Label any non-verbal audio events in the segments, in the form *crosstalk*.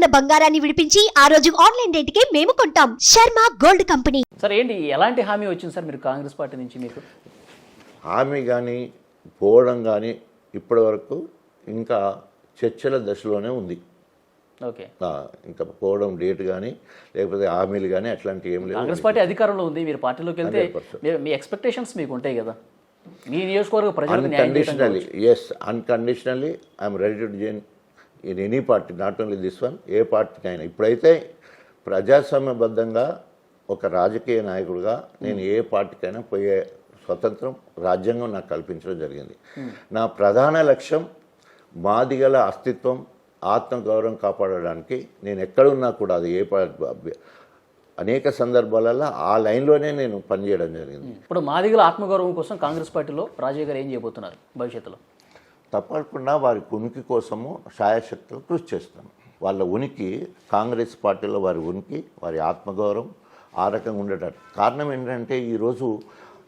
ఉన్న బంగారాన్ని విడిపించి ఆ రోజు ఆన్లైన్ రేటుకే మేము కొంటాం. Sharma gold company. సార్ ఏంటి ఎలాంటి హామీ వచ్చింది సార్ మీరు కాంగ్రెస్ పార్టీ నుంచి మీకు? హామీ కానీ పోవడం కానీ ఇప్పటి వరకు ఇంకా చర్చల దశలోనే ఉంది. ఓకే. ఆ, ఇంకా పోవడం డేట్ కానీ లేకపోతే హామీలు కానీ అట్లాంటివి ఏం లేవు. కాంగ్రెస్ పార్టీ అధికారంలో ఉంది మీరు పార్టీలోకి వెళ్తే 100%. మీ- ఎక్స్పెక్టేషన్స్ మీకు ఉంటాయి కదా. మీ నియోజకవర్గ ప్రజలకు unconditionally yes unconditionally I'm ready to join in any party not only this one ఏ పార్టీకైనా. ఇప్పుడైతే ప్రజాస్వామ్యబద్ధంగా ఒక రాజకీయ నాయకుడిగా నేను ఏ పార్టీకైనా పోయే స్వతంత్రం రాజ్యాంగం నాకు కల్పించడం జరిగింది. నా ప్రధాన లక్ష్యం మాదిగల అస్తిత్వం ఆత్మగౌరవం కాపాడడానికి నేను ఎక్కడున్నా కూడా అది ఏ పార్టీ అనేక సందర్భాలలో ఆ లైన్లోనే నేను పనిచేయడం జరిగింది. ఇప్పుడు మాదిగల ఆత్మగౌరవం కోసం కాంగ్రెస్ పార్టీలో రాజయ్య గారు ఏం చేయబోతున్నారు భవిష్యత్తులో? తప్పకుండా వారి ఉనికి కోసము శాయశక్తులు కృషి చేస్తాను వాళ్ళ ఉనికి కాంగ్రెస్ పార్టీలో వారి ఉనికి వారి ఆత్మగౌరవం ఆ రకంగా ఉండేటట్టు. కారణం ఏంటంటే ఈరోజు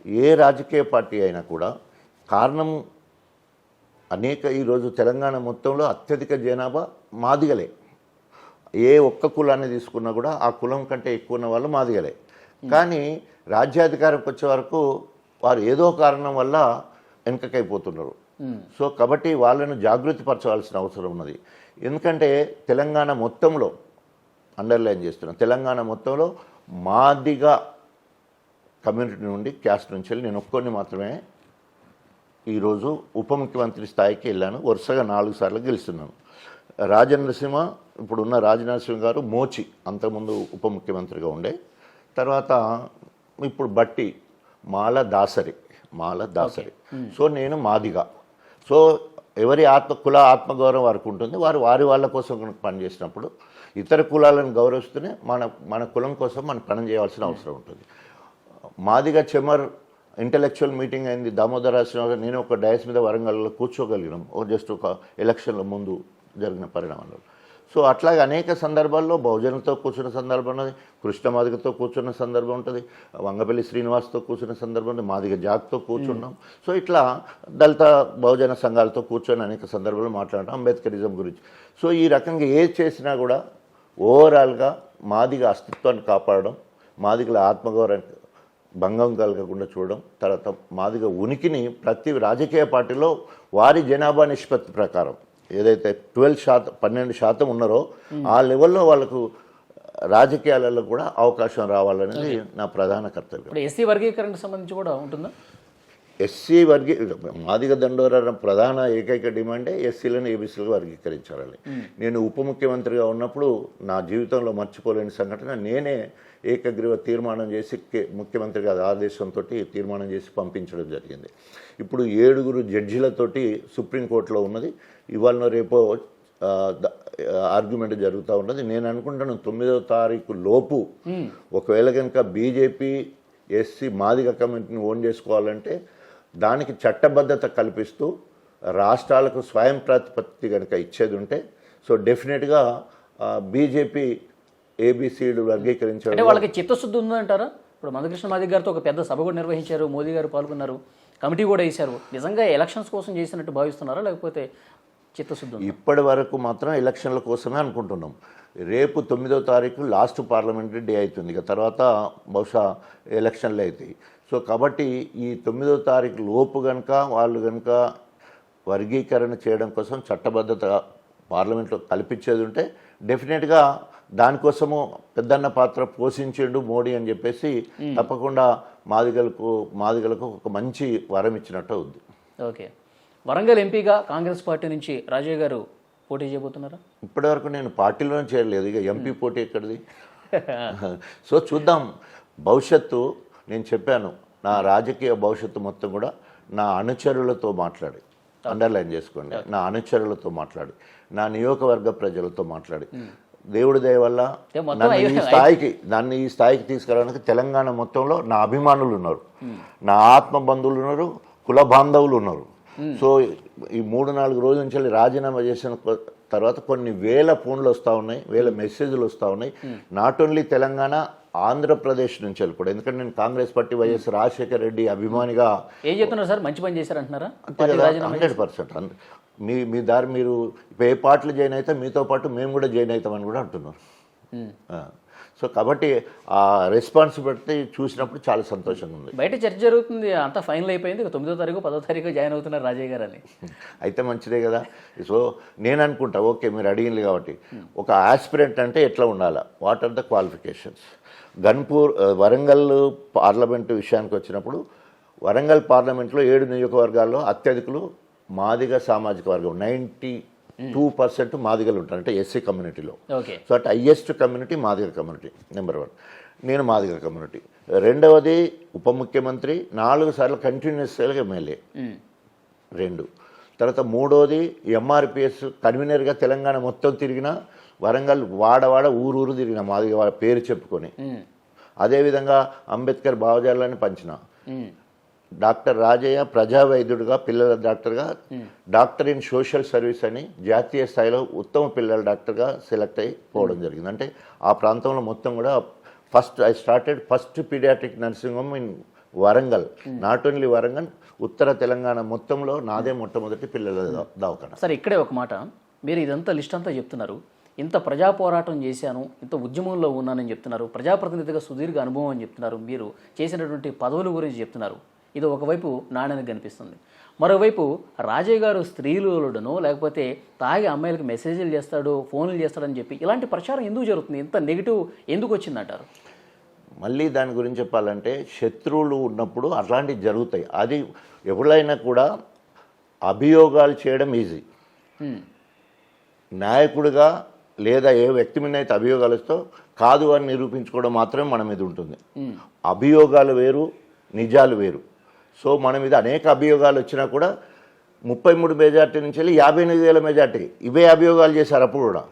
ఏ రాజకీయ పార్టీ అయినా కూడా కారణం అనేక ఈరోజు తెలంగాణ మొత్తంలో అత్యధిక జనాభా మాదిగలే. ఏ ఒక్క కులాన్ని తీసుకున్నా కూడా ఆ కులం కంటే ఎక్కువ ఉన్న వాళ్ళు మాదిగలే. కానీ రాజ్యాధికారంకి వచ్చే వరకు వారు ఏదో కారణం వల్ల వెనుకకైపోతున్నారు. సో కాబట్టి వాళ్ళను జాగృతి పరచవలసిన అవసరం ఉన్నది. ఎందుకంటే తెలంగాణ మొత్తంలో అండర్లైన్ చేస్తున్నాను తెలంగాణ మొత్తంలో మాదిగా కమ్యూనిటీ నుండి క్యాస్ట్ నుంచి వెళ్ళి నేను ఒక్కొని మాత్రమే ఈరోజు ఉప ముఖ్యమంత్రి స్థాయికి వెళ్ళాను. వరుసగా నాలుగు సార్లు గెలుస్తున్నాను. రాజనరసింహ ఇప్పుడున్న రాజనరసింహ గారు మోచి అంతకుముందు ఉప ముఖ్యమంత్రిగా ఉండే. తర్వాత ఇప్పుడు బట్టి మాల దాసరి మాల దాసరి. సో నేను మాదిగా. సో ఎవరి ఆత్మ కుల ఆత్మగౌరవం వారికి ఉంటుంది. వారు వారి వాళ్ళ కోసం కనుక పనిచేసినప్పుడు ఇతర కులాలను గౌరవిస్తూనే మన మన కులం కోసం మనం పని చేయాల్సిన అవసరం ఉంటుంది. మాదిగా చెమర్ ఇంటలెక్చువల్ మీటింగ్ అయింది. దామోదర నేను ఒక డయస్ మీద వరంగల్లో కూర్చోగలిగినాం. జస్ట్ ఒక ఎలక్షన్ల ముందు జరిగిన పరిణామంలో సో అట్లాగే అనేక సందర్భాల్లో బహుజనులతో కూర్చున్న సందర్భం ఉన్నది కృష్ణ మాదిగతో కూర్చున్న సందర్భం ఉంటుంది వంగపల్లి శ్రీనివాస్తో కూర్చున్న సందర్భం ఉంది మాదిగ జాగ్తో కూర్చున్నాం. సో ఇట్లా దళిత బహుజన సంఘాలతో కూర్చొని అనేక సందర్భాలు మాట్లాడటం అంబేద్కరిజం గురించి. సో ఈ రకంగా ఏది చేసినా కూడా ఓవరాల్గా మాదిగ అస్తిత్వాన్ని కాపాడడం మాదిగల ఆత్మగౌరవాన్ని భంగం కలగకుండా చూడడం తర్వాత మాదిగ ఉనికిని ప్రతి రాజకీయ పార్టీలో వారి జనాభా నిష్పత్తి ప్రకారం ఏదైతే ట్వెల్వ్ శాతం పన్నెండు శాతం ఉన్నారో ఆ లెవెల్లో వాళ్ళకు రాజకీయాలలో కూడా అవకాశం రావాలనేది నా ప్రధాన కర్తవ్యం. ఇప్పుడు ఎస్సీ వర్గీకరణకు సంబంధించి కూడా ఉంటుందా? ఎస్సీ వర్గీ మాదిగ దండోర ప్రధాన ఏకైక డిమాండే ఎస్సీలను ఏబీసీలుగా వర్గీకరించాలని. నేను ఉప ముఖ్యమంత్రిగా ఉన్నప్పుడు నా జీవితంలో మర్చిపోలేని సంఘటన నేనే ఏకగ్రీవ తీర్మానం చేసి కే- ముఖ్యమంత్రి గారి ఆదేశంతో తీర్మానం చేసి పంపించడం జరిగింది. ఇప్పుడు ఏడుగురు జడ్జిలతోటి సుప్రీంకోర్టులో ఉన్నది. ఇవాళ రేపో ఆర్గ్యుమెంట్ జరుగుతూ ఉన్నది. నేను అనుకుంటాను తొమ్మిదవ తారీఖు లోపు ఒకవేళ కనుక బీజేపీ ఎస్సీ మాదిగ కమిటీని ఓన్ చేసుకోవాలంటే దానికి చట్టబద్ధత కల్పిస్తూ రాష్ట్రాలకు స్వయం ప్రతిపత్తి కనుక ఇచ్చేది ఉంటే సో డెఫినెట్గా బీజేపీ ఏబిసిడు అంటే వర్గీకరించడం వాళ్ళకి చిత్తశుద్ధి ఉందంటారా ఇప్పుడు మందకృష్ణ మాదిగ గారితో ఒక పెద్ద సభ కూడా నిర్వహించారు మోదీ గారు పాల్గొన్నారు కమిటీ కూడా వేశారు. నిజంగా ఎలక్షన్స్ కోసం చేసినట్టు భావిస్తున్నారా? లేకపోతే చిత్తశుద్ధి? ఇప్పటి వరకు మాత్రం ఎలక్షన్ల కోసమే అనుకుంటున్నాం. రేపు తొమ్మిదో తారీఖు లాస్ట్ పార్లమెంటరీ డే అవుతుంది. ఇక తర్వాత బహుశా ఎలక్షన్లు అవుతాయి సో కాబట్టి ఈ తొమ్మిదో తారీఖు లోపు కనుక వాళ్ళు కనుక వర్గీకరణ చేయడం కోసం చట్టబద్ధత పార్లమెంట్లో కల్పించేది ఉంటే డెఫినెట్గా దానికోసము పెద్దన్న పాత్ర పోషించిండు మోడీ అని చెప్పేసి తప్పకుండా మాదిగలకు మాదిగలకు ఒక మంచి వరం ఇచ్చినట్టు అవుద్ది. ఓకే. వరంగల్ ఎంపీగా కాంగ్రెస్ పార్టీ నుంచి రాజయ్య గారు పోటీ చేయబోతున్నారా? ఇప్పటివరకు నేను పార్టీలోనే చేరలేదు. ఇక ఎంపీ పోటీ ఎక్కడిది? *laughs* సో చూద్దాం. భవిష్యత్తు నేను చెప్పాను. నా రాజకీయ భవిష్యత్తు మొత్తం కూడా నా అనుచరులతో మాట్లాడి. అండర్లైన్ చేసుకోండి. నా అనుచరులతో మాట్లాడి. నా నియోజకవర్గ ప్రజలతో మాట్లాడి. దేవుడి దయ వల్ల నన్ను ఈ స్థాయికి నన్ను ఈ స్థాయికి తీసుకురావడానికి తెలంగాణ మొత్తంలో నా అభిమానులు ఉన్నారు. నా ఆత్మ బంధువులు ఉన్నారు కుల బాంధవులు ఉన్నారు. సో ఈ మూడు నాలుగు రోజుల నుంచి రాజీనామా చేసిన తర్వాత కొన్ని వేల ఫోన్లు వస్తూ ఉన్నాయి వేల మెసేజ్లు వస్తూ ఉన్నాయి. నాట్ ఓన్లీ తెలంగాణ ఆంధ్రప్రదేశ్ నుంచి వెళ్ళి కూడా ఎందుకంటే నేను Congress party YS Rajasekhara Reddy అభిమానిగా ఏం చెప్తున్నారు సార్? మంచి పని చేశారంటున్నారా? Hundred percent. మీ మీ దారి మీరు ఏ పార్టీలు జాయిన్ అయితే మీతో పాటు మేము కూడా జాయిన్ అవుతామని కూడా అంటున్నారు. సో కాబట్టి ఆ రెస్పాన్సిబిలిటీ చూసినప్పుడు చాలా సంతోషంగా ఉంది. బయట చర్చ జరుగుతుంది అంతా ఫైనల్ అయిపోయింది తొమ్మిదో తారీఖు పదో తారీఖు జాయిన్ అవుతున్నారు రాజయ్య గారు అని. అయితే మంచిదే కదా. సో నేను అనుకుంటా ఓకే మీరు అడిగింది కాబట్టి. ఒక ఆస్పిరెంట్ అంటే ఎట్లా ఉండాలా? What are the qualifications Ghanpur Warangal parliament విషయానికి వచ్చినప్పుడు వరంగల్ పార్లమెంట్లో ఏడు నియోజకవర్గాల్లో అత్యధికులు మాదిగ సామాజిక వర్గం. నైంటీ టూ పర్సెంట్ మాదిగలు ఉంటారు. అంటే ఎస్సీ కమ్యూనిటీలో. So at highest community Madiga community number one. నేను మాదిగ కమ్యూనిటీ. రెండవది ఉప ముఖ్యమంత్రి నాలుగు సార్లు కంటిన్యూస్గా ఎమ్మెల్యే. రెండు. తర్వాత మూడోది ఎంఆర్పిఎస్ కన్వీనర్గా తెలంగాణ మొత్తం తిరిగిన వరంగల్ వాడవాడ ఊరూరు తిరిగిన మాదిగ వాళ్ళ పేరు చెప్పుకొని. అదేవిధంగా అంబేద్కర్ భావజాలాన్ని పంచిన. డాక్టర్ రాజయ్య ప్రజా వైద్యుడిగా పిల్లల డాక్టర్గా డాక్టర్ ఇన్ సోషల్ సర్వీస్ అని జాతీయ స్థాయిలో ఉత్తమ పిల్లల డాక్టర్గా సెలెక్ట్ అయి పోవడం జరిగింది. అంటే ఆ ప్రాంతంలో మొత్తం కూడా first I started first pediatric nursing home in Warangal. Not only Warangal ఉత్తర తెలంగాణ మొత్తంలో నాదే మొట్టమొదటి పిల్లల దవాఖాన. సరే ఇక్కడే ఒక మాట. మీరు ఇదంతా లిస్ట్ అంతా చెప్తున్నారు. ఇంత ప్రజా పోరాటం చేశాను ఇంత ఉద్యమంలో ఉన్నానని చెప్తున్నారు ప్రజాప్రతినిధిగా సుదీర్ఘ అనుభవం అని చెప్తున్నారు మీరు చేసినటువంటి పదవుల గురించి చెప్తున్నారు. ఇది ఒకవైపు నాణ్యత కనిపిస్తుంది. మరోవైపు రాజయ్య గారు స్త్రీలుడనో లేకపోతే తాగి అమ్మాయిలకు మెసేజ్లు చేస్తాడు ఫోన్లు చేస్తాడని చెప్పి ఇలాంటి ప్రచారం ఎందుకు జరుగుతుంది? ఇంత నెగిటివ్ ఎందుకు వచ్చిందంటారు మళ్ళీ దాని గురించి చెప్పాలంటే శత్రువులు ఉన్నప్పుడు అట్లాంటివి జరుగుతాయి. అది ఎవరైనా కూడా అభియోగాలు చేయడం ఈజీ. నాయకుడిగా లేదా ఏ వ్యక్తి మీద అయితే అభియోగాలు వస్తో కాదు అని నిరూపించుకోవడం మాత్రమే మన మీద ఉంటుంది. అభియోగాలు వేరు నిజాలు వేరు. సో మన మీద అనేక అభియోగాలు వచ్చినా కూడా ముప్పై మూడు మెజార్టీ నుంచి వెళ్ళి యాభై ఎనిమిది వేల మెజార్టీ. ఇవే అభియోగాలు చేశారు అప్పుడు కూడా.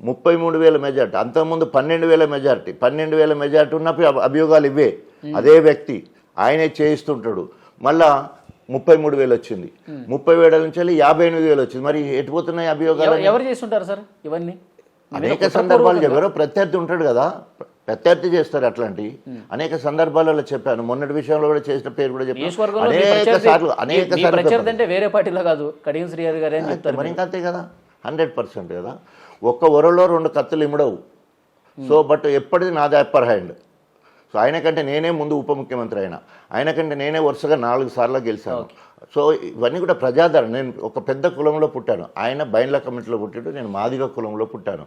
ముప్పై మూడు వేల మెజార్టీ. అంతకుముందు పన్నెండు వేల మెజార్టీ. పన్నెండు వేల మెజార్టీ ఉన్నప్పుడు అభి- అభియోగాలు ఇవే. అదే వ్యక్తి ఆయనే చేయిస్తుంటాడు. మళ్ళా ముప్పై మూడు వేలు వచ్చింది. ముప్పై వేల నుంచి వెళ్ళి యాభై ఎనిమిది వేలు వచ్చింది. మరి ఎటు పోతున్నాయి అభియోగాలు ఎవ- ఎవరు చేస్తుంటారు సార్ ఇవన్నీ? అనేక సందర్భాలు ఎవరో ప్రత్యర్థి ఉంటాడు కదా. ప్రత్యర్థి చేస్తారు అట్లాంటి. అనేక సందర్భాలలో చెప్పాను. మొన్నటి విషయంలో కూడా చేసిన పేరు కూడా చెప్పాను. అనేక సార్లు అనేక సార్లు. అంటే వేరే పార్టీలో కాదు. కడియం శ్రీహరి గారే మరి ఇంకా అంతే కదా? హండ్రెడ్ పర్సెంట్ కదా? ఒక్క ఒరలో రెండు కత్తులు ఇమ్మడవు సో బట్ ఎప్పటిది నాది అప్పర్ హ్యాండ్. సో ఆయన కంటే నేనే ముందు ఉప ముఖ్యమంత్రి అయినా. ఆయన కంటే నేనే వరుసగా నాలుగు సార్లు గెలిచాను. సో ఇవన్నీ కూడా ప్రజాదరణ. నేను ఒక పెద్ద కులంలో పుట్టాను. ఆయన బైండ్ల కమిటీలో పుట్టాడు. నేను మాదిగ కులంలో పుట్టాను.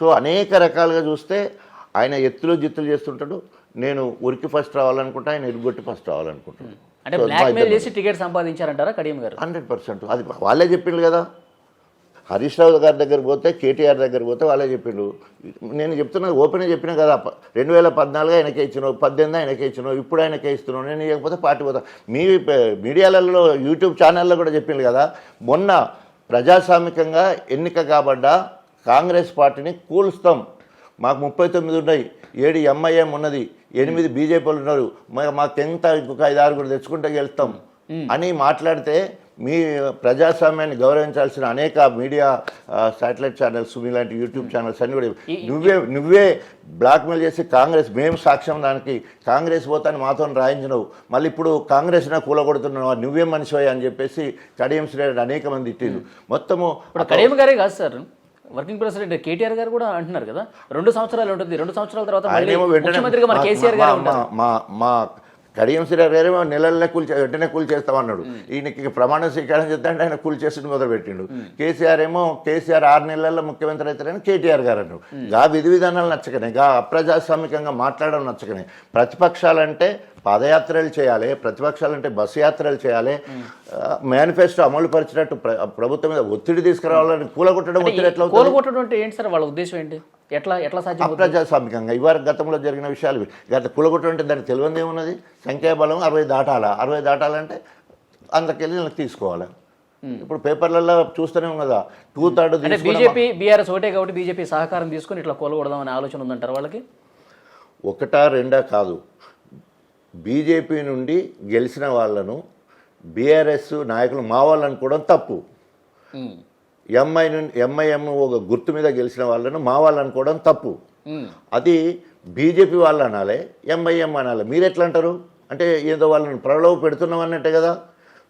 సో అనేక రకాలుగా చూస్తే ఆయన ఎత్తులు జిత్తులు చేస్తుంటాడు నేను ఉరికి ఫస్ట్ రావాలనుకుంటా ఆయన ఇరుగొట్టి ఫస్ట్ రావాలనుకుంటాడు. అంటే చేసి టికెట్ సంపాదించారంటారా కడియం గారు? Hundred percent. అది వాళ్ళే చెప్పిండు కదా. హరీష్ రావు గారి దగ్గర పోతే కేటీఆర్ దగ్గర పోతే వాళ్ళే చెప్పిండు నేను చెప్తున్నది ఓపెన్గా చెప్పినా కదా రెండు వేల పద్నాలుగు ఆయనకే ఇచ్చినావు పద్దెనిమిది ఆయనకే ఇచ్చినావు ఇప్పుడు ఆయనకే ఇస్తున్నావు నేను ఇవ్వకపోతే పార్టీ పోతా. మీ మీడియాలలో యూట్యూబ్ ఛానల్లో కూడా చెప్పిండు కదా మొన్న ప్రజాస్వామికంగా ఎన్నిక కాబడ్డ కాంగ్రెస్ పార్టీని కూలుస్తాం. మాకు ముప్పై తొమ్మిది ఉన్నాయి. ఏడు ఎంఐఎం ఉన్నది. ఎనిమిది బీజేపీలు ఉన్నారు. మా- మాకెంత ఇంకొక ఐదు ఆరుగురు తెచ్చుకుంటే గెలుస్తాం. అని మాట్లాడితే మీ ప్రజాస్వామ్యాన్ని గౌరవించాల్సిన అనేక మీడియా శాటిలైట్ ఛానల్స్ మీలాంటి యూట్యూబ్ ఛానల్స్ అన్ని కూడా నువ్వే నువ్వే బ్లాక్మెయిల్ చేసి కాంగ్రెస్ మేము సాక్ష్యం దానికి. కాంగ్రెస్ పోతాను మాతో రాయించినవు. మళ్ళీ ఇప్పుడు కాంగ్రెస్ నా కూలగొడుతున్నావు నువ్వే మనిషి అని చెప్పేసి కడియం శ్రేణి అనేక మంది ఇట్టిండు మొత్తము కడియం గారే కాదు సార్. వర్కింగ్ ప్రెసిడెంట్ కేటీఆర్ గారు కూడా అంటున్నారు కదా. రెండు సంవత్సరాలు ఉంటుంది. రెండు సంవత్సరాల తర్వాత ముఖ్యమంత్రిగా మన కేసీఆర్ గారే మా- మా కడియం గారేమో నెలలనే కూల్ వెంటనే కూల్ చేస్తామన్నాడు. ఈయనకి ప్రమాణ స్వీకారం అంటే ఆయన కూల్ చేసి మొదలు పెట్టిండు కేసీఆర్ ఏమో కేసీఆర్ ఆరు నెలల్లో ముఖ్యమంత్రి అవుతారని కేటీఆర్ గారు అన్నాడు. గా విధి విధానాలు నచ్చకనే గా అప్రజాస్వామికంగా మాట్లాడడం నచ్చకనే. ప్రతిపక్షాలంటే పాదయాత్రలు చేయాలి ప్రతిపక్షాలంటే బస్సు యాత్రలు చేయాలి మేనిఫెస్టో అమలు పరిచినట్టు ప్ర- ప్రభుత్వం మీద ఒత్తిడి తీసుకురావాలని కూలగొట్టడం ఒత్తిడి ఎట్లా అవుతుంది కోలుకొట్టడం అంటే ఏంటి సార్? వాళ్ళ ఉద్దేశం ఏంటి? ఎట్లా ఎట్లా సాధ్యం? అప్రజాస్వామికంగా. ఇవాళ గతంలో జరిగిన విషయాలు. గత కులగొట్టం అంటే దానికి తెలియదు ఏమున్నది? సంఖ్యాబలం అరవై దాటాలా. అరవై దాటాలంటే అందుకెళ్ళి వీళ్ళకి తీసుకోవాలి. ఇప్పుడు పేపర్లలో చూస్తూనే ఉంది కదా టూ థర్డ్ అంటే బీజేపీ బీఆర్ఎస్ ఒకటే కాబట్టి బీజేపీ సహకారం తీసుకుని ఇట్లా కోలగొడదాం అనే ఆలోచన ఉందంటారు వాళ్ళకి? ఒకటా రెండా కాదు. బీజేపీ నుండి గెలిచిన వాళ్ళను బీఆర్ఎస్ నాయకులు మా వాళ్ళు అనుకోవడం తప్పు. ఎంఐ నుండి ఎంఐఎం ఒక గుర్తు మీద గెలిచిన వాళ్ళను మా వాళ్ళు అనుకోవడం తప్పు. అది బీజేపీ వాళ్ళు అనాలి ఎంఐఎం అనాలి మీరు ఎట్లా అంటారు అంటే ఏదో వాళ్ళని ప్రలోభ పెడుతున్నాం అన్నట్టే కదా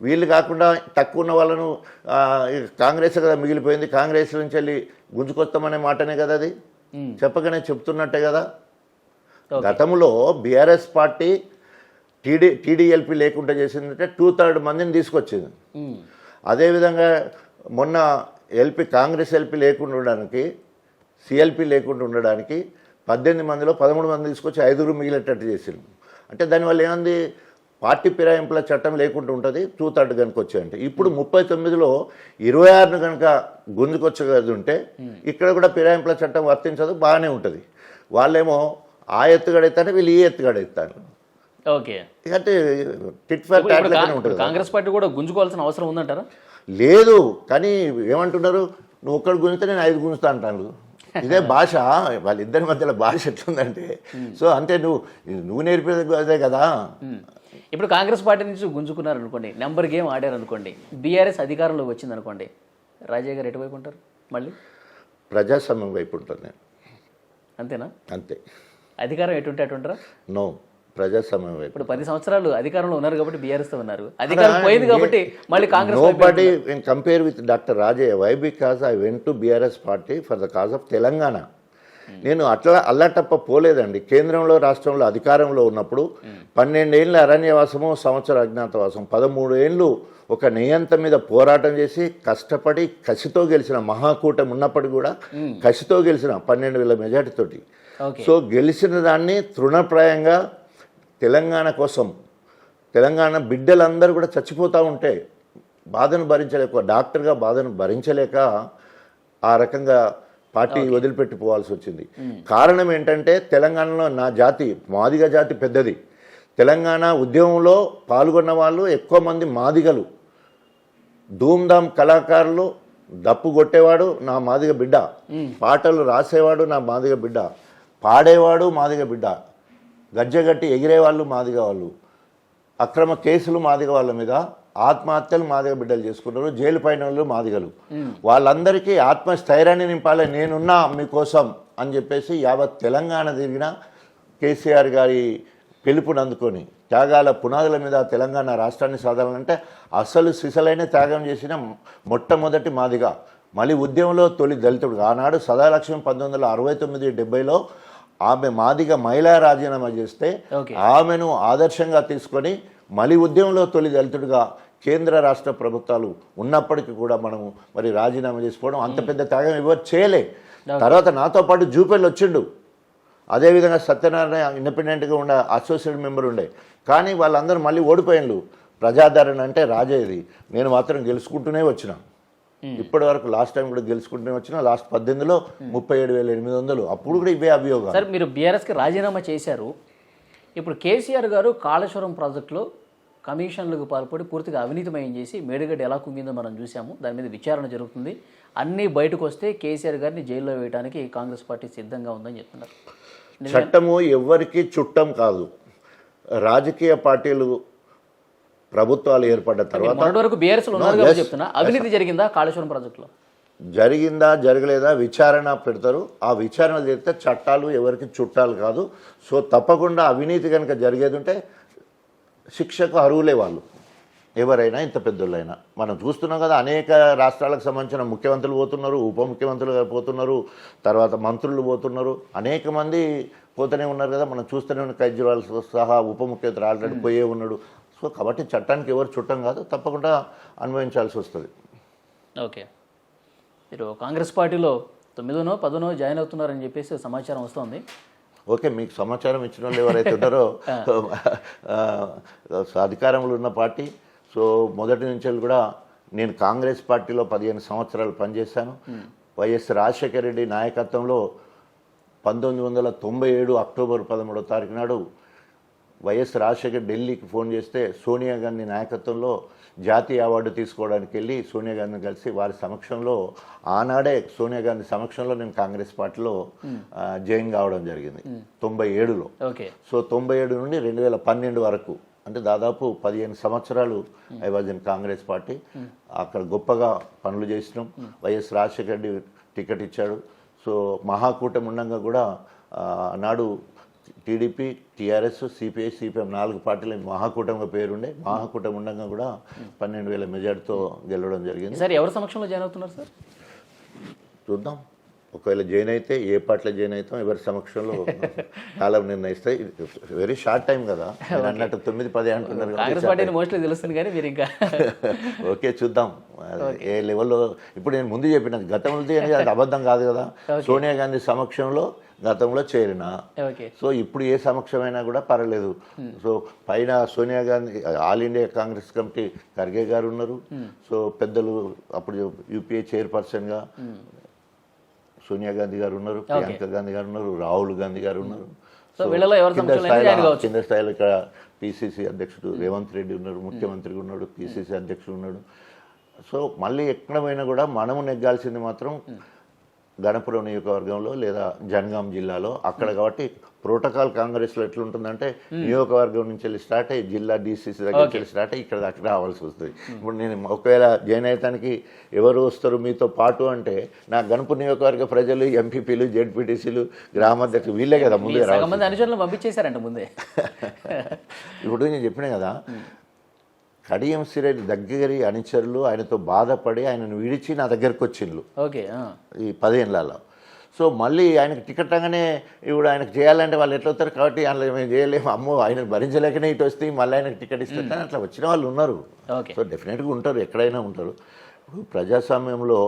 వీళ్ళు కాకుండా తక్కువ ఉన్న వాళ్ళను కాంగ్రెస్ కదా మిగిలిపోయింది కాంగ్రెస్ నుంచి వెళ్ళి గుంజుకొస్తామనే మాటనే కదా అది ఉమ్. చెప్పకనే చెప్తున్నట్టే కదా. గతంలో బీఆర్ఎస్ పార్టీ టీడీ టీడీఎల్పీ లేకుండా చేసిందంటే టూ థర్డ్ మందిని తీసుకొచ్చింది. అదేవిధంగా మొన్న ఎల్పీ కాంగ్రెస్ ఎల్పీ లేకుండా ఉండడానికి సిఎల్పీ లేకుండా ఉండడానికి పద్దెనిమిది మందిలో పదమూడు మంది తీసుకొచ్చి ఐదుగురు మిగిలేటట్టు చేసిండు అంటే దానివల్ల ఏముంది? పార్టీ ఫిరాయింపుల చట్టం లేకుండా ఉంటుంది టూ థర్డ్ కనుక వచ్చాయంటే. ఇప్పుడు ముప్పై తొమ్మిదిలో ఇరవై ఆరును కనుక గుంజుకొచ్చగది ఉంటే ఇక్కడ కూడా ఫిరాయింపుల చట్టం వర్తించదు బాగానే ఉంటుంది. వాళ్ళేమో ఆ ఎత్తుగడెత్తారు వీళ్ళు ఈ ఎత్తుగడెత్తారు ఓకే. అంటే టిట్ ఫర్ ఉంటుంది కాంగ్రెస్ పార్టీ కూడా గుంజుకోవాల్సిన అవసరం ఉందంటారా? లేదు కానీ ఏమంటున్నారు? నువ్వు ఒక్కడు గుంజితే నేను ఐదు గుంజుతా అంటాను ఇదే *laughs* భాష వాళ్ళిద్దరి మధ్యలో భాష ఎట్లుందంటే. సో అంతే నువ్వు నువ్వు నేర్పేది అదే కదా. ఉమ్. ఇప్పుడు కాంగ్రెస్ పార్టీ నుంచి గుంజుకున్నారు అనుకోండి నెంబర్ గేమ్ ఆడారు అనుకోండి బీఆర్ఎస్ అధికారంలోకి వచ్చింది అనుకోండి రాజయ్య గారు ఎటువైపు ఉంటారు? మళ్ళీ? ప్రజాస్వామ్యం వైపు ఉంటుంది నేను. అంతేనా? అంతే. అధికారం ఎటుంటే అటుంటారా? నో. ప్రజాస్వామ్యం వైపు. ఇప్పుడు పది సంవత్సరాలు అధికారంలో ఉన్నారు కాబట్టి బీఆర్ఎస్తో ఉన్నారు అధికారం పోయింది కాబట్టి మళ్ళీ Congress nobody compare with doctor Rajaiah why because I went to BRS party for the cause of Telangana నేను అట్లా అల్లాటప్ప పోలేదండి. కేంద్రంలో రాష్ట్రంలో అధికారంలో ఉన్నప్పుడు పన్నెండేళ్ళ అరణ్యవాసము సంవత్సర అజ్ఞాతవాసం. పదమూడు ఏళ్ళు ఒక నియంత మీద పోరాటం చేసి కష్టపడి కసితో గెలిచిన మహాకూటమి ఉన్నప్పటికీ కూడా కసితో గెలిచిన పన్నెండు వేల మెజార్టీతోటి. సో గెలిచిన దాన్ని తృణప్రాయంగా తెలంగాణ కోసం తెలంగాణ బిడ్డలందరూ కూడా చచ్చిపోతూ ఉంటే బాధను భరించలేక డాక్టర్గా బాధను భరించలేక ఆ రకంగా పార్టీ వదిలిపెట్టిపోవాల్సి వచ్చింది. కారణం ఏంటంటే తెలంగాణలో నా జాతి మాదిగ జాతి పెద్దది. తెలంగాణ ఉద్యమంలో పాల్గొన్న వాళ్ళు ఎక్కువ మంది మాదిగలు. ధూమ్ధామ్ కళాకారులు దప్పు కొట్టేవాడు నా మాదిగ బిడ్డ. పాటలు రాసేవాడు నా మాదిగ బిడ్డ. పాడేవాడు మాదిగ బిడ్డ. గజ్జగట్టి ఎగిరేవాళ్ళు మాదిగ వాళ్ళు. అక్రమ కేసులు మాదిగ వాళ్ళ మీద ఆత్మహత్యలు మాదిగ బిడ్డలు చేసుకున్నారు జైలు పైన వాళ్ళు మాదిగలు వాళ్ళందరికీ ఆత్మస్థైర్యాన్ని నింపాలి నేనున్నా మీకోసం అని చెప్పేసి యావత్ తెలంగాణ తిరిగిన కేసీఆర్ గారి పిలుపుని అందుకొని త్యాగాల పునాదుల మీద తెలంగాణ రాష్ట్రాన్ని సాధారణంటే అసలు సిసలైన త్యాగం చేసిన మొట్టమొదటి మాదిగా. మళ్ళీ ఉద్యమంలో తొలి దళితుడు. ఆనాడు సదాలక్ష్మి పంతొమ్మిది వందల అరవై తొమ్మిది డెబ్బైలో ఆమె మాదిగా మహిళా రాజీనామా చేస్తే. ఆమెను ఆదర్శంగా తీసుకొని మళ్ళీ ఉద్యమంలో తొలి దళితుడిగా కేంద్ర రాష్ట్ర ప్రభుత్వాలు ఉన్నప్పటికీ కూడా మనము మరి రాజీనామా చేసుకోవడం అంత పెద్ద త్యాగం ఎవరు చేయలే. తర్వాత నాతో పాటు జూపెల్ వచ్చిండు. అదేవిధంగా సత్యనారాయణ ఇండిపెండెంట్గా ఉండే అసోసియేట్ మెంబర్ ఉండే. కానీ వాళ్ళందరూ మళ్ళీ ఓడిపోయిండు ప్రజాదరణ అంటే రాజేది. నేను మాత్రం గెలుచుకుంటూనే వచ్చిన. ఇప్పటి వరకు లాస్ట్ టైం కూడా గెలుచుకుంటూనే వచ్చిన లాస్ట్ పద్దెనిమిదిలో ముప్పై ఏడు వేల ఎనిమిది వందలు. అప్పుడు కూడా ఇవే అభియోగాలు. సార్ మీరు బీఆర్ఎస్కి రాజీనామా చేశారు. ఇప్పుడు కేసీఆర్ గారు కాళేశ్వరం ప్రాజెక్టులో కమిషన్లకు పాల్పడి పూర్తిగా అవినీతిమయం చేసి మేడిగడ్డ ఎలా కుంగిందో మనం చూసాము దాని మీద విచారణ జరుగుతుంది. అన్నీ బయటకు వస్తే కేసీఆర్ గారిని జైల్లో వేయడానికి కాంగ్రెస్ పార్టీ సిద్ధంగా ఉందని చెప్తున్నారు. చట్టము ఎవ్వరికి చుట్టం కాదు. రాజకీయ పార్టీలు ప్రభుత్వాలు ఏర్పడ్డ తర్వాత వరకు. చెప్తున్నా. అవినీతి జరిగిందా కాళేశ్వరం ప్రాజెక్టులో? జరిగిందా జరగలేదా విచారణ పెడతారు. ఆ విచారణ జరిగితే చట్టాలు ఎవరికి చుట్టాలు కాదు. సో తప్పకుండా అవినీతి కనుక జరిగేది ఉంటే శిక్షకు అర్హులే వాళ్ళు. ఎవరైనా ఇంత పెద్దోళ్ళైనా. మనం చూస్తున్నాం కదా అనేక రాష్ట్రాలకు సంబంధించిన ముఖ్యమంత్రులు పోతున్నారు ఉప ముఖ్యమంత్రులు పోతున్నారు తర్వాత మంత్రులు పోతున్నారు. అనేక మంది పోతూనే ఉన్నారు కదా మనం చూస్తూనే ఉన్న. కేజ్రీవాల్ సహా ఉప ముఖ్యమంత్రి ఆల్రెడీ పోయే ఉన్నాడు. సో కాబట్టి చట్టానికి ఎవరు చుట్టం కాదు తప్పకుండా అనుభవించాల్సి వస్తుంది. ఓకే. మీరు కాంగ్రెస్ పార్టీలో తొమ్మిదోనో పదోనో జాయిన్ అవుతున్నారని చెప్పేసి సమాచారం వస్తోంది. ఓకే మీకు సమాచారం ఇచ్చిన వాళ్ళు ఎవరైతే ఉన్నారో *laughs* అధికారంలో ఉన్న పార్టీ. సో మొదటి నుంచి కూడా నేను కాంగ్రెస్ పార్టీలో పదిహేను సంవత్సరాలు పనిచేశాను. వైఎస్ రాజశేఖర రెడ్డి నాయకత్వంలో పంతొమ్మిది వందల తొంభై ఏడు అక్టోబర్ పదమూడో తారీఖు నాడు వైఎస్ రాజశేఖర్ ఢిల్లీకి ఫోన్ చేస్తే సోనియా గాంధీ నాయకత్వంలో జాతీయ అవార్డు తీసుకోవడానికి వెళ్ళి సోనియా గాంధీని కలిసి వారి సమక్షంలో ఆనాడే సోనియా గాంధీ సమక్షంలో నేను కాంగ్రెస్ పార్టీలో జాయిన్ కావడం జరిగింది. తొంభై ఏడులో. ఓకే. సో తొంభై ఏడు నుండి రెండు వేల పన్నెండు వరకు అంటే దాదాపు పదిహేను సంవత్సరాలు I was in Congress party. అక్కడ గొప్పగా పనులు చేసినాం. వైఎస్ రాజశేఖర రెడ్డి టికెట్ ఇచ్చాడు. సో మహాకూటమి ఉండగా కూడా నాడు టీడీపీ టీఆర్ఎస్ సిపిఐ సిపిఎం నాలుగు పార్టీల మహాకూటమిగా పేరుండే మహాకూటమి ఉండగా కూడా పన్నెండు వేల మెజార్టీతో గెలవడం జరిగింది. ఈసారి ఎవరి సమక్షంలో జాయిన్ అవుతున్నారు సార్? చూద్దాం. ఒకవేళ జైన్ అయితే ఏ పార్టీలో జైన్ అవుతాం ఎవరి సమక్షంలో కాలం నిర్ణయిస్తాయి. వెరీ షార్ట్ టైం కదా. *laughs* అన్నట్టు తొమ్మిది పది అంటున్నారు కాబట్టి కాంగ్రెస్ పార్టీని మోస్ట్లీ తెలుస్తుంది కానీ మీరు ఇంకా *laughs* ఓకే చూద్దాం. ఏ లెవెల్లో ఇప్పుడు నేను ముందు చెప్పిన గతంలో అది అబద్ధం కాదు కదా. సోనియా గాంధీ సమక్షంలో గతంలో చేరిన. సో ఇప్పుడు ఏ సమక్షమైనా కూడా పర్వాలేదు. సో పైన Sonia Gandhi all India Congress committee Kharge garu ఉన్నారు. సో పెద్దలు అప్పుడు యూపీఏ చైర్పర్సన్గా సోనియా గాంధీ గారు ఉన్నారు ప్రియాంక గాంధీ గారు ఉన్నారు రాహుల్ గాంధీ గారు ఉన్నారు. సో కింద స్థాయిలో ఇక్కడ పిసిసి అధ్యక్షుడు రేవంత్ రెడ్డి ఉన్నాడు ముఖ్యమంత్రి ఉన్నాడు పిసిసి అధ్యక్షుడు ఉన్నాడు. సో మళ్ళీ ఎక్కడ పోయినా కూడా మనము నెగ్గాల్సింది మాత్రం గణపురం నియోజకవర్గంలో లేదా జనగాం జిల్లాలో అక్కడ కాబట్టి ప్రోటోకాల్ కాంగ్రెస్లో ఎట్లుంటుందంటే నియోజకవర్గం నుంచి వెళ్ళి స్టార్ట్ అయ్యి జిల్లా డీసీసీ దగ్గర నుంచి వెళ్ళి స్టార్ట్ అయ్యి ఇక్కడ దాకా రావాల్సి వస్తుంది. ఇప్పుడు నేను ఒకవేళ జైన్ అయితానికి ఎవరు వస్తారు మీతో పాటు అంటే నా గణపు నియోజకవర్గ ప్రజలు ఎంపీపీలు జెడ్పీటీసీలు గ్రామాధ్యక్షులు వీళ్ళే కదా ముందే రావాలి పంపించేశారంట ముందే. *laughs* ఇప్పుడు నేను చెప్పిన కదా కడియం సిరెడ్డి దగ్గరి అనుచరులు ఆయనతో బాధపడి ఆయనను విడిచి నా దగ్గరకు వచ్చిండ్రు ఓకే. ఈ పదేళ్ళలో సో మళ్ళీ ఆయనకి టికెట్ రాగానే ఇప్పుడు ఆయనకు చేయాలంటే వాళ్ళు ఎట్లా వస్తారు కాబట్టి ఆయన మేము చేయలేము. అమ్మో ఆయన భరించలేకనే ఇటు వస్తే మళ్ళీ ఆయనకు టికెట్ ఇస్తారు అట్లా వచ్చిన వాళ్ళు ఉన్నారు. సో డెఫినెట్గా ఉంటారు ఎక్కడైనా ఉంటారు. ఇప్పుడు ప్రజాస్వామ్యంలో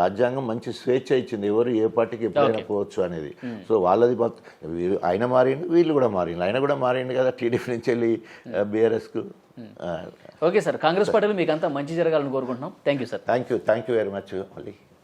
రాజ్యాంగం మంచి స్వేచ్ఛ ఇచ్చింది. ఎవరు ఏ పార్టీకి ఎప్పుడైనా పోవచ్చు అనేది. సో వాళ్ళది ఆయన మారిండు వీళ్ళు కూడా మారిండు ఆయన కూడా మారిండు కదా టీడీపీ నుంచి వెళ్ళి బీఆర్ఎస్కు. Okay sir. కాంగ్రెస్ పార్టీలో మీకు అంతా మంచి జరగాలని కోరుకుంటున్నాం. Thank you sir. Thank you. Thank you very much మళ్ళీ